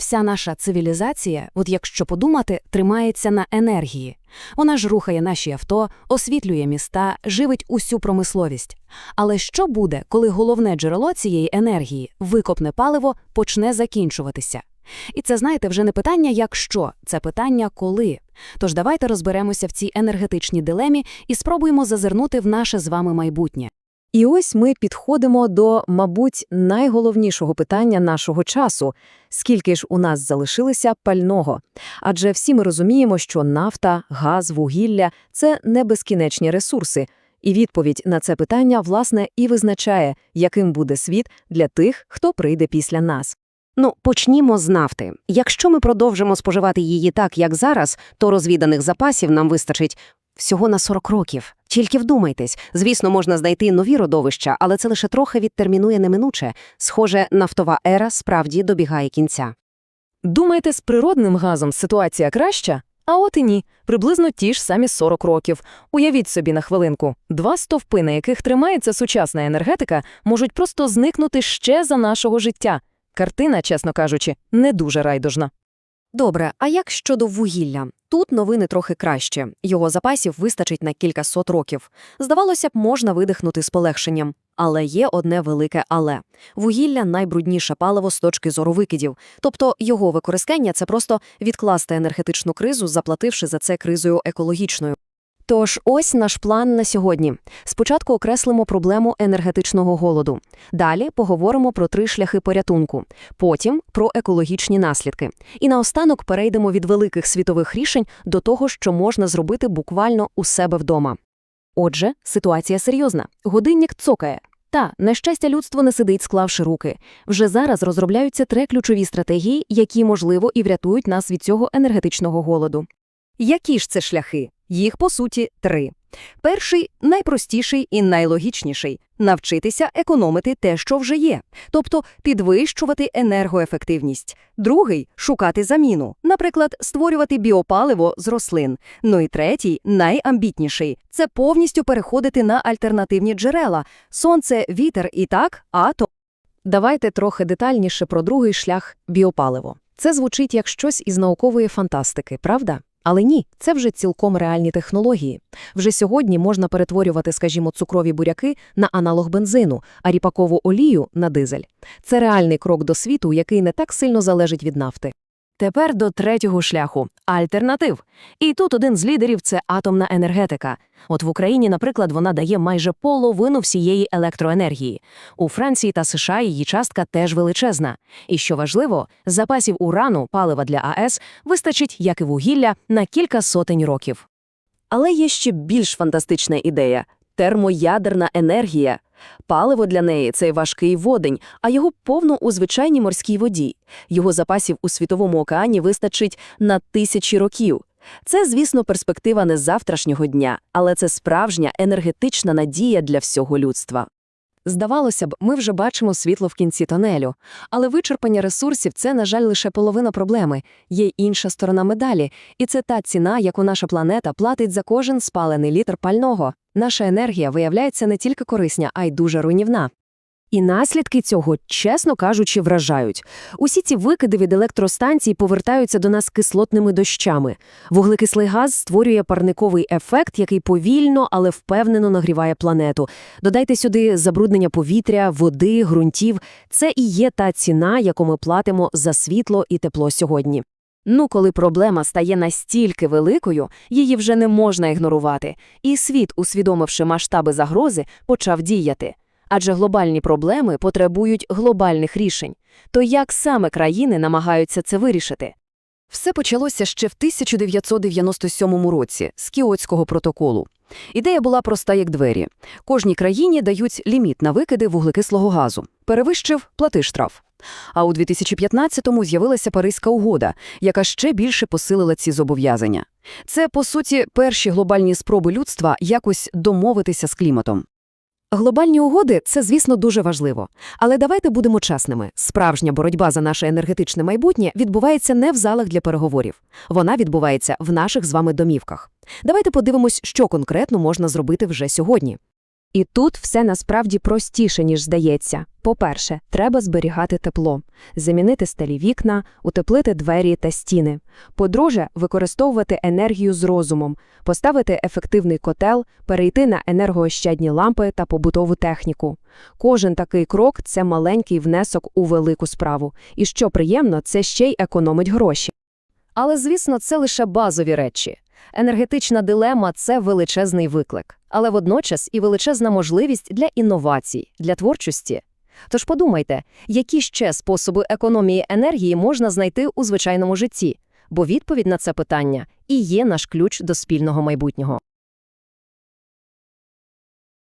вся наша цивілізація, от якщо подумати, тримається на енергії. Вона ж рухає наші авто, освітлює міста, живить усю промисловість. Але що буде, коли головне джерело цієї енергії, викопне паливо, почне закінчуватися? І це, знаєте, вже не питання як що, це питання коли. Тож давайте розберемося в цій енергетичній дилемі і спробуємо зазирнути в наше з вами майбутнє. І ось ми підходимо до, мабуть, найголовнішого питання нашого часу – скільки ж у нас залишилося пального? Адже всі ми розуміємо, що нафта, газ, вугілля – це не безкінечні ресурси. І відповідь на це питання, власне, і визначає, яким буде світ для тих, хто прийде після нас. Ну, почнімо з нафти. Якщо ми продовжимо споживати її так, як зараз, то розвіданих запасів нам вистачить всього на 40 років. Тільки вдумайтесь, звісно, можна знайти нові родовища, але це лише трохи відтермінує неминуче. Схоже, нафтова ера справді добігає кінця. Думаєте, з природним газом ситуація краща? А от і ні, приблизно ті ж самі 40 років. Уявіть собі на хвилинку, два стовпи, на яких тримається сучасна енергетика, можуть просто зникнути ще за нашого життя. Картина, чесно кажучи, не дуже райдужна. Добре, а як щодо вугілля? Тут новини трохи краще. Його запасів вистачить на кілька сот років. Здавалося б, можна видихнути з полегшенням. Але є одне велике але. Вугілля – найбрудніше паливо з точки зору викидів. Тобто його використання – це просто відкласти енергетичну кризу, заплативши за це кризою екологічною. Тож ось наш план на сьогодні. Спочатку окреслимо проблему енергетичного голоду. Далі поговоримо про три шляхи порятунку. Потім про екологічні наслідки. І наостанок перейдемо від великих світових рішень до того, що можна зробити буквально у себе вдома. Отже, ситуація серйозна. Годинник цокає. Та, на щастя, людство не сидить, склавши руки. Вже зараз розробляються три ключові стратегії, які, можливо, і врятують нас від цього енергетичного голоду. Які ж це шляхи? Їх, по суті, три. Перший – найпростіший і найлогічніший – навчитися економити те, що вже є, тобто підвищувати енергоефективність. Другий – шукати заміну, наприклад, створювати біопаливо з рослин. Ну і третій, найамбітніший – це повністю переходити на альтернативні джерела – сонце, вітер і так, атом. Давайте трохи детальніше про другий шлях – біопаливо. Це звучить як щось із наукової фантастики, правда? Але ні, це вже цілком реальні технології. Вже сьогодні можна перетворювати, скажімо, цукрові буряки на аналог бензину, а ріпакову олію – на дизель. Це реальний крок до світу, який не так сильно залежить від нафти. Тепер до третього шляху – альтернатив. І тут один з лідерів – це атомна енергетика. От в Україні, наприклад, вона дає майже половину всієї електроенергії. У Франції та США її частка теж величезна. І що важливо, запасів урану, палива для АЕС, вистачить, як і вугілля, на кілька сотень років. Але є ще більш фантастична ідея – термоядерна енергія. Паливо для неї – це важкий водень, а його повно у звичайній морській воді. Його запасів у Світовому океані вистачить на тисячі років. Це, звісно, перспектива не завтрашнього дня, але це справжня енергетична надія для всього людства. Здавалося б, ми вже бачимо світло в кінці тонелю, але вичерпання ресурсів – це, на жаль, лише половина проблеми. Є інша сторона медалі, і це та ціна, яку наша планета платить за кожен спалений літр пального. Наша енергія виявляється не тільки корисня, а й дуже руйнівна. І наслідки цього, чесно кажучи, вражають. Усі ці викиди від електростанцій повертаються до нас кислотними дощами. Вуглекислий газ створює парниковий ефект, який повільно, але впевнено нагріває планету. Додайте сюди забруднення повітря, води, ґрунтів. Це і є та ціна, яку ми платимо за світло і тепло сьогодні. Ну, коли проблема стає настільки великою, її вже не можна ігнорувати, і світ, усвідомивши масштаби загрози, почав діяти. Адже глобальні проблеми потребують глобальних рішень. То як саме країни намагаються це вирішити? Все почалося ще в 1997 році з Кіотського протоколу. Ідея була проста як двері. Кожній країні дають ліміт на викиди вуглекислого газу. Перевищив – плати штраф. А у 2015-му з'явилася Паризька угода, яка ще більше посилила ці зобов'язання. Це, по суті, перші глобальні спроби людства якось домовитися з кліматом. Глобальні угоди – це, звісно, дуже важливо. Але давайте будемо чесними. Справжня боротьба за наше енергетичне майбутнє відбувається не в залах для переговорів. Вона відбувається в наших з вами домівках. Давайте подивимось, що конкретно можна зробити вже сьогодні. І тут все насправді простіше, ніж здається. По-перше, треба зберігати тепло, замінити сталі вікна, утеплити двері та стіни. По-друге, використовувати енергію з розумом, поставити ефективний котел, перейти на енергоощадні лампи та побутову техніку. Кожен такий крок – це маленький внесок у велику справу. І що приємно, це ще й економить гроші. Але, звісно, це лише базові речі. Енергетична дилема – це величезний виклик, але водночас і величезна можливість для інновацій, для творчості. Тож подумайте, які ще способи економії енергії можна знайти у звичайному житті, бо відповідь на це питання і є наш ключ до спільного майбутнього.